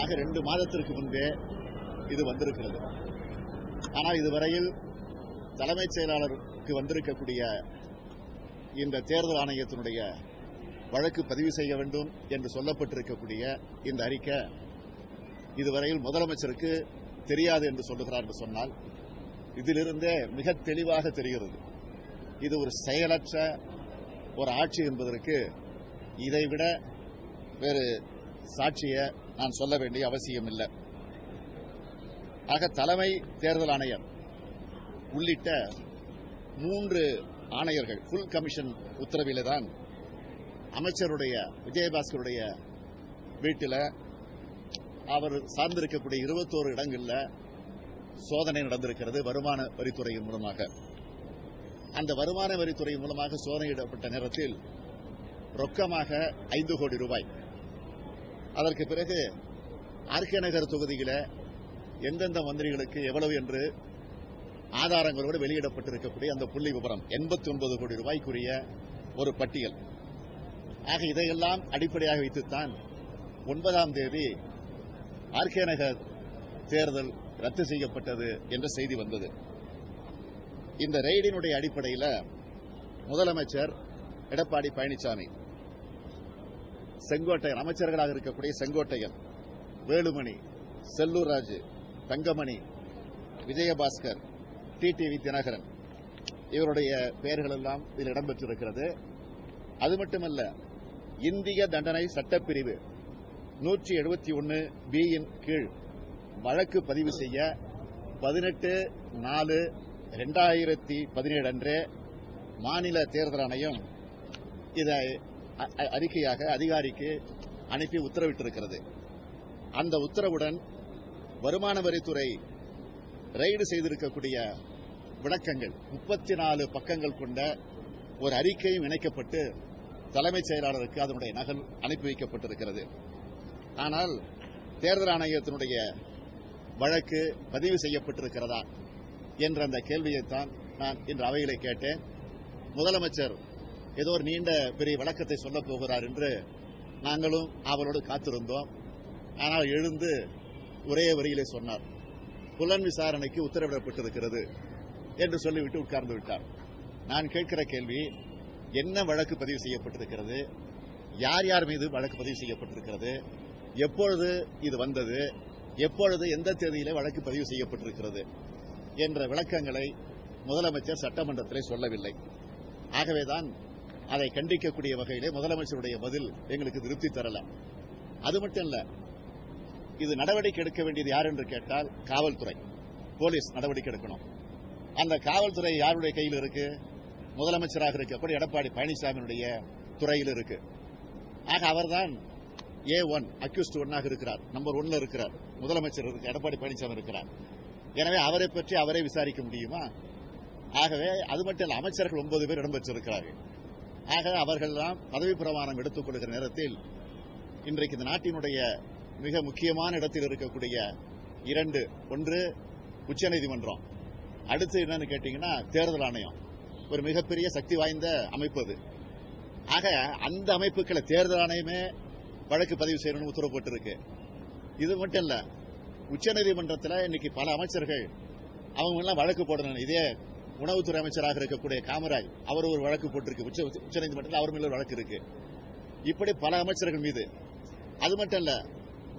ஆக ரெண்டு மாதத்திற்கு முன்பே இது வந்திருக்கிறது. ஆனால் இதுவரையில் தலைமைச் செயலாளருக்கு வந்திருக்கக்கூடிய இந்த தேர்தல் ஆணையத்தினுடைய வழக்கு பதிவு செய்ய வேண்டும் என்று சொல்லப்பட்டிருக்கக்கூடிய இந்த அறிக்கை இதுவரையில் முதலமைச்சருக்கு தெரியாது என்று சொல்லுகிறார் என்று சொன்னால் இதிலிருந்தே மிக தெளிவாக தெரிகிறது. இது ஒரு செயலற்ற ஒரு ஆட்சி என்பதற்கு இதைவிட வேறு சாட்சியை நான் சொல்ல வேண்டிய அவசியம் இல்லை ஆக தலைமை தேர்தல் ஆணையர் உள்ளிட்ட மூன்று ஆணையர்கள் ஃபுல் கமிஷன் உத்தரவிலே தான் அமைச்சருடைய விஜயபாஸ்கருடைய வீட்டில் அவர் சார்ந்திருக்கக்கூடிய இருபத்தோரு இடங்களில் சோதனை நடந்திருக்கிறது வருமான வரித்துறையின் மூலமாக. அந்த வருமான வரித்துறை மூலமாக சோதனையிடப்பட்ட நேரத்தில் ரொக்கமாக ஐந்து கோடி ரூபாய் அதற்கு பிறகு ஆர்கே நகர் தொகுதியில் எந்தெந்த மந்திரிகளுக்கு எவ்வளவு என்று ஆதாரங்களோடு வெளியிடப்பட்டிருக்கக்கூடிய அந்த புள்ளி விவரம் எண்பத்தி ஒன்பது கோடி ரூபாய்க்குரிய ஒரு பட்டியல். ஆக இதையெல்லாம் அடிப்படையாக வைத்துத்தான் ஒன்பதாம் தேதி ஆர்கே நகர் தேர்தல் ரத்து செய்யப்பட்டது என்ற செய்தி வந்தது. இந்த ரெய்டினுடைய அடிப்படையில் முதலமைச்சர் எடப்பாடி பழனிசாமி செங்கோட்டையன் அமைச்சர்களாக இருக்கக்கூடிய செங்கோட்டையன் வேலுமணி செல்லூர் ராஜு தங்கமணி விஜயபாஸ்கர் டிடிவி தினகரன் இவருடைய பெயர்கள் எல்லாம் இதில் இடம்பெற்றிருக்கிறது. அது மட்டுமல்ல இந்திய தண்டனை சட்டப்பிரிவு நூற்றி எழுபத்தி ஒன்று பியின் கீழ் வழக்கு பதிவு செய்ய பதினெட்டு நாலு ரெண்டாயிரத்தி பதினேழு அன்றே மாநில தேர்தல் ஆணையம் இதை அறிக்கையாக அதிகாரிக்கு அனுப்பி உத்தரவிட்டிருக்கிறது. அந்த உத்தரவுடன் வருமான வரித்துறை ரெய்டு செய்திருக்கக்கூடிய விளக்கங்கள் முப்பத்தி நாலு பக்கங்கள் கொண்ட ஒரு அறிக்கையும் இணைக்கப்பட்டு தலைமைச் செயலாளருக்கு அதனுடைய நகல் அனுப்பி வைக்கப்பட்டிருக்கிறது. ஆனால் தேர்தல் ஆணையத்தினுடைய வழக்கு பதிவு செய்யப்பட்டிருக்கிறதா என்ற அந்த கேள்வியைத்தான் நான் இன்று அவையிலே கேட்டேன். முதலமைச்சர் ஏதோ ஒரு நீண்ட பெரிய விளக்கத்தை சொல்லப் போகிறார் என்று நாங்களும் அவரோடு காத்திருந்தோம். ஆனால் எழுந்து ஒரே வரியிலே சொன்னார் புலன் விசாரணைக்கு உத்தரவிடப்பட்டிருக்கிறது என்று சொல்லிவிட்டு உட்கார்ந்து விட்டார். நான் கேட்கிற கேள்வி என்ன வழக்கு பதிவு செய்யப்பட்டிருக்கிறது? யார் யார் மீது வழக்கு பதிவு செய்யப்பட்டிருக்கிறது? எப்பொழுது இது வந்தது? எப்பொழுது எந்த தேதியிலே வழக்கு பதிவு செய்யப்பட்டிருக்கிறது? என்ற விளக்கங்களை முதலமைச்சர் சட்டமன்றத்திலே சொல்லவில்லை. ஆகவேதான் அதை கண்டிக்கக்கூடிய வகையிலே முதலமைச்சருடைய பதில் எங்களுக்கு திருப்தி தரல. அது மட்டும் இல்ல இது நடவடிக்கை எடுக்க வேண்டியது யார் என்று கேட்டால் காவல்துறை போலீஸ் நடவடிக்கை எடுக்கணும். அந்த காவல்துறை யாருடைய கையில் இருக்கு? முதலமைச்சராக இருக்கக்கூடிய எடப்பாடி பழனிசாமியினுடைய துறையில் இருக்கு. ஆக அவர்தான் ஏ ஒன் அக்யூஸ்ட் ஒன்னாக இருக்கிறார். நம்பர் ஒன்ல இருக்கிறார். முதலமைச்சர் இருக்கு எடப்பாடி பழனிசாமி இருக்கிறார். எனவே அவரை பற்றி அவரே விசாரிக்க முடியுமா? ஆகவே அது மட்டும் இல்ல அமைச்சர்கள் ஒன்பது பேர் இடம்பெற்றிருக்கிறார்கள். ஆக அவர்கள்லாம் பதவி பிரமாணம் எடுத்துக் கொள்கிற நேரத்தில் இன்றைக்கு இந்த நாட்டினுடைய மிக முக்கியமான இடத்தில் இருக்கக்கூடிய இரண்டு ஒன்று உச்சநீதிமன்றம் அடுத்து என்னன்னு கேட்டீங்கன்னா தேர்தல் ஆணையம். ஒரு மிகப்பெரிய சக்தி வாய்ந்த அமைப்பு அது. ஆக அந்த அமைப்புகளை தேர்தல் ஆணையமே வழக்கு பதிவு செய்யணும்னு உத்தரவுப்பட்டிருக்கு இது மட்டும் இல்ல உச்சநீதிமன்றத்தில் இன்னைக்கு பல அமைச்சர்கள் அவங்க எல்லாம் வழக்கு போடணும். இதே உணவுத்துறை அமைச்சராக இருக்கக்கூடிய காமராஜ் அவர் ஒரு வழக்கு போட்டிருக்கு. உச்ச உச்சநீதிமன்றத்தில் அவர் மேல ஒரு வழக்கு இருக்கு. இப்படி பல அமைச்சர்கள் மீது. அது மட்டும் இல்ல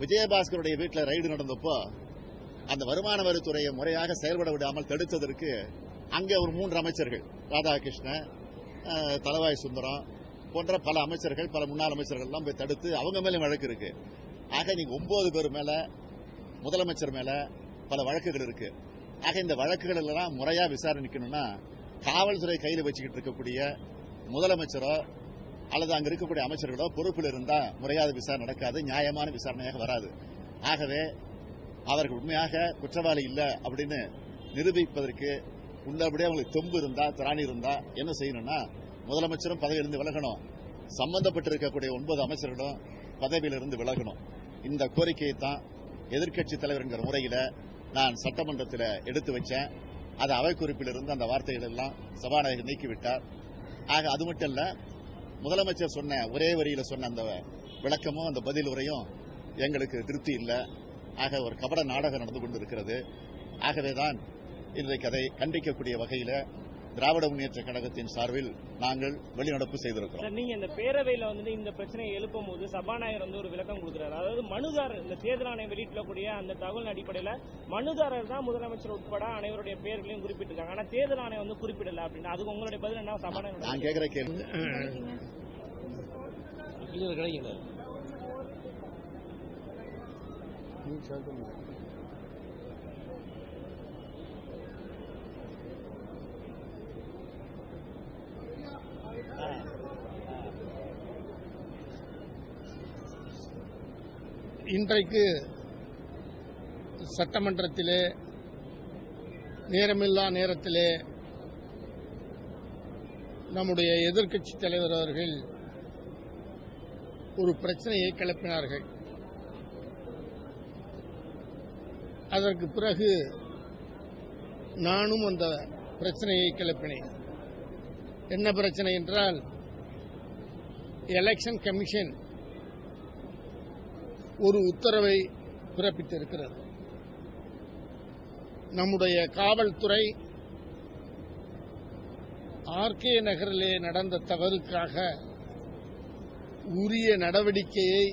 விஜயபாஸ்கருடைய வீட்டில் ரைடு நடந்தப்போ அந்த வருமான வரித்துறையை முறையாக செயல்பட விடாமல் தடுத்ததற்கு அங்கே ஒரு மூன்று அமைச்சர்கள் ராதாகிருஷ்ணன் தலவாய் சுந்தரம் போன்ற பல அமைச்சர்கள் பல முன்னாள் அமைச்சர்கள் எல்லாம் போய் தடுத்து அவங்க மேல வழக்கு இருக்கு. ஆக நீங்க ஒன்பது பேர் மேல முதலமைச்சர் மேல பல வழக்குகள் இருக்கு. ஆக இந்த வழக்குகள் எல்லாம் முறையா விசாரணிக்கணும்னா காவல்துறை கையில் வச்சுக்கிட்டு இருக்கக்கூடிய முதலமைச்சரோ அல்லது அங்க இருக்கக்கூடிய அமைச்சர்களோ பொறுப்பில் இருந்தா முறையாத விசாரணை நடக்காது நியாயமான விசாரணையாக வராது. ஆகவே அவர்கள் உண்மையாக குற்றவாளி இல்லை அப்படின்னு நிரூபிப்பதற்கு உள்ளபடியே அவங்களுக்கு தொம்பு இருந்தா திராணி இருந்தா என்ன செய்யணும்னா முதலமைச்சரும் பதவியிலிருந்து விலகணும். சம்பந்தப்பட்டிருக்கக்கூடிய ஒன்பது அமைச்சர்களும் பதவியிலிருந்து விலகணும். இந்த கோரிக்கையை தான் எதிர்க்கட்சி தலைவர் என்கிற முறையில் நான் சட்டமன்றத்தில் எடுத்து வச்சேன். அது அவை குறிப்பிலிருந்து அந்த வார்த்தைகள் எல்லாம் சபாநாயகர் நீக்கிவிட்டார். ஆக அது மட்டும் இல்ல முதலமைச்சர் சொன்ன ஒரே வரியில சொன்ன அந்த விளக்கமும் அந்த பதில் உரையும் எங்களுக்கு திருப்தி இல்லை. ஆக ஒரு கபட நாடகம் நடந்து கொண்டிருக்கிறது. ஆகவேதான் இன்றைக்கு அதை கண்டிக்கக்கூடிய வகையில் திராவிட முன்னேற்ற கழகத்தின் சார்பில் நாங்கள் வெளிநடப்பு செய்திருக்கிறோம். நீங்க இந்த பேரவையில வந்து இந்த பிரச்சனையை எழுப்பும் போது சபாநாயகர் வந்து ஒரு விளக்கம் கொடுக்கிறார். அதாவது மனுதாரர் இந்த தேர்தல் ஆணையம் வெளியிடக்கூடிய அந்த தகவல் அடிப்படையில மனுதாரர் தான் முதலமைச்சர் உட்பட அனைவருடைய பெயர்களையும் குறிப்பிட்டிருக்காங்க. ஆனா தேர்தல் ஆணையம் வந்து குறிப்பிடல அப்படின்னு அதுக்கு உங்களுடைய பதில் என்ன? சபாநாயகர் நான் கேட்கிற கேள்வி. கிடைக்கல. இன்றைக்கு சட்டமன்றத்திலே நேரமில்லா நேரத்திலே நம்முடைய எதிர்க்கட்சி தலைவர் அவர்கள் ஒரு பிரச்சனையை கிளப்பினார்கள். அதற்கு பிறகு நானும் அந்த பிரச்சனையை கிளப்பினேன். என்ன பிரச்சனை என்றால் எலெக்ஷன் கமிஷன் ஒரு உத்தரவை பிறப்பித்திருக்கிறது. நம்முடைய காவல்துறை ஆர்கே நகரிலே நடந்த தவறுக்காக உரிய நடவடிக்கையை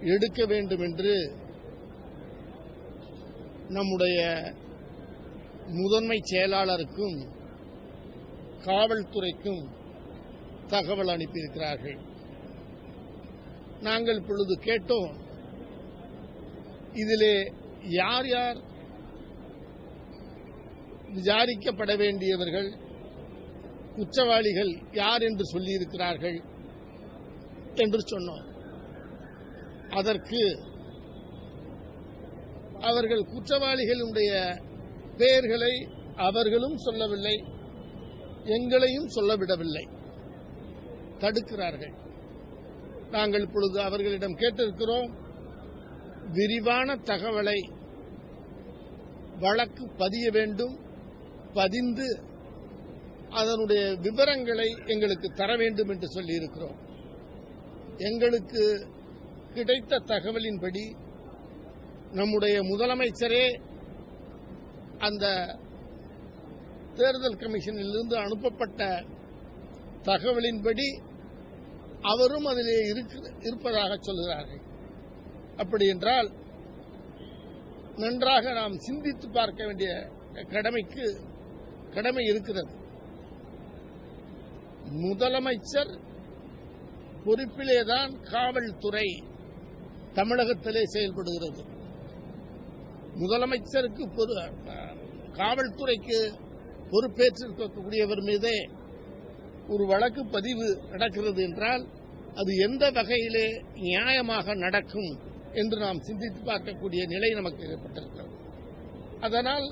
எடுக்க வேண்டும் என்று நம்முடைய முதன்மை செயலாளருக்கும் காவல்துறைக்கும் தகவல் அனுப்பியிருக்கிறார்கள். நாங்கள் இப்பொழுது கேட்டோம் இதிலே யார் யார் விசாரிக்கப்பட வேண்டியவர்கள் குற்றவாளிகள் யார் என்று சொல்லியிருக்கிறார்கள் என்று சொன்னோம். அதற்கு அவர்கள் குற்றவாளிகளுடைய பெயர்களை அவர்களும் சொல்லவில்லை எங்களையும் சொல்லவிடவில்லை தடுக்கிறார்கள். நாங்கள் இப்பொழுது அவர்களிடம் கேட்டிருக்கிறோம். விரிவான தகவலை வழக்கு பதிய வேண்டும். பதிந்து அதனுடைய விவரங்களை எங்களுக்கு தர வேண்டும் என்று சொல்லியிருக்கிறோம். எங்களுக்கு கிடைத்த தகவலின்படி நம்முடைய முதலமைச்சரே அந்த தேர்தல் கமிஷனிலிருந்து அனுப்பப்பட்ட தகவலின்படி அவரும் அதிலே இருப்பதாக சொல்கிறார்கள். அப்படி என்றால் நன்றாக நாம் சிந்தித்து பார்க்க வேண்டிய கடமைக்கு கடமை இருக்கிறது. முதலமைச்சர் பொறுப்பிலேதான் காவல்துறை தமிழகத்திலே செயல்படுகிறது. முதலமைச்சருக்கு பொறு- காவல்துறைக்கு பொறுப்பேற்றிருக்கக்கூடியவர் மீதே ஒரு வழக்கு பதிவு நடக்கிறது என்றால் அது எந்த வகையிலே நியாயமாக நடக்கும் என்று நாம் சிந்தித்து பார்க்கக்கூடிய நிலை நமக்கு ஏற்பட்டிருக்கிறது. அதனால்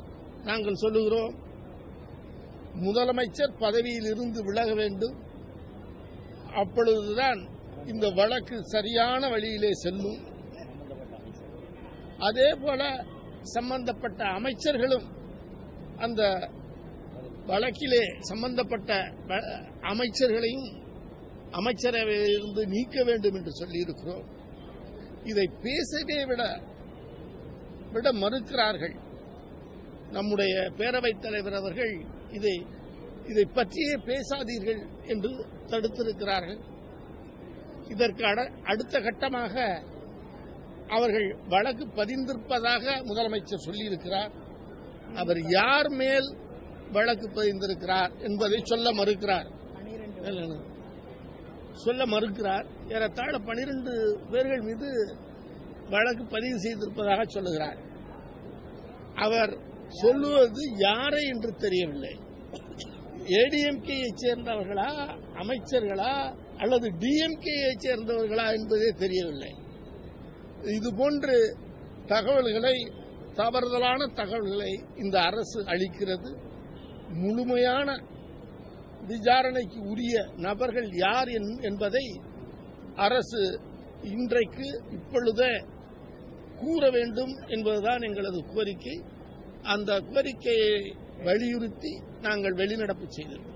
நாங்கள் சொல்லுகிறோம் முதலமைச்சர் பதவியிலிருந்து விலக வேண்டும். அப்பொழுதுதான் இந்த வழக்கு சரியான வழியிலே செல்லும். அதே போல சம்பந்தப்பட்ட அமைச்சர்களும் அந்த வழக்கிலே சம்பந்தப்பட்ட அமைச்சர்களையும் அமைச்சரவையிலிருந்து நீக்க வேண்டும் என்று சொல்லியிருக்கிறோம். இதை பேசவே விட விட மறுக்கிறார்கள். நம்முடைய பேரவைத் தலைவர் அவர்கள் இதை இதை பற்றியே பேசாதீர்கள் என்று தடுத்திருக்கிறார்கள். இதற்கு அடுத்த கட்டமாக அவர்கள் வழக்கு பதிந்திருப்பதாக முதலமைச்சர் சொல்லியிருக்கிறார். அவர் யார் மேல் வழக்கு பதிந்திருக்கிறார் என்பதை சொல்ல மறுக்கிறார். சொல்ல மறுக்கிறார். ஏறத்தாழ பனிரெண்டு பேர்கள் மீது வழக்கு பதிவு செய்திருப்பதாக சொல்லுகிறார். அவர் சொல்லுவது யாரை என்று தெரியவில்லை. ஏடிஎம்கேயை சேர்ந்தவர்களா அமைச்சர்களா அல்லது டிஎம்கேயை சேர்ந்தவர்களா என்பதே தெரியவில்லை. இதுபோன்று தகவல்களை தவறுதலான தகவல்களை இந்த அரசு அளிக்கிறது. முழுமையான விசாரணைக்கு உரிய நபர்கள் யார் என்- என்பதை அரசு இன்றைக்கு இப்பொழுதே கூற வேண்டும் என்பதுதான் எங்களது கோரிக்கை. அந்த கோரிக்கையை வலியுறுத்தி நாங்கள் வெளிநடப்பு செய்திருக்கிறோம்.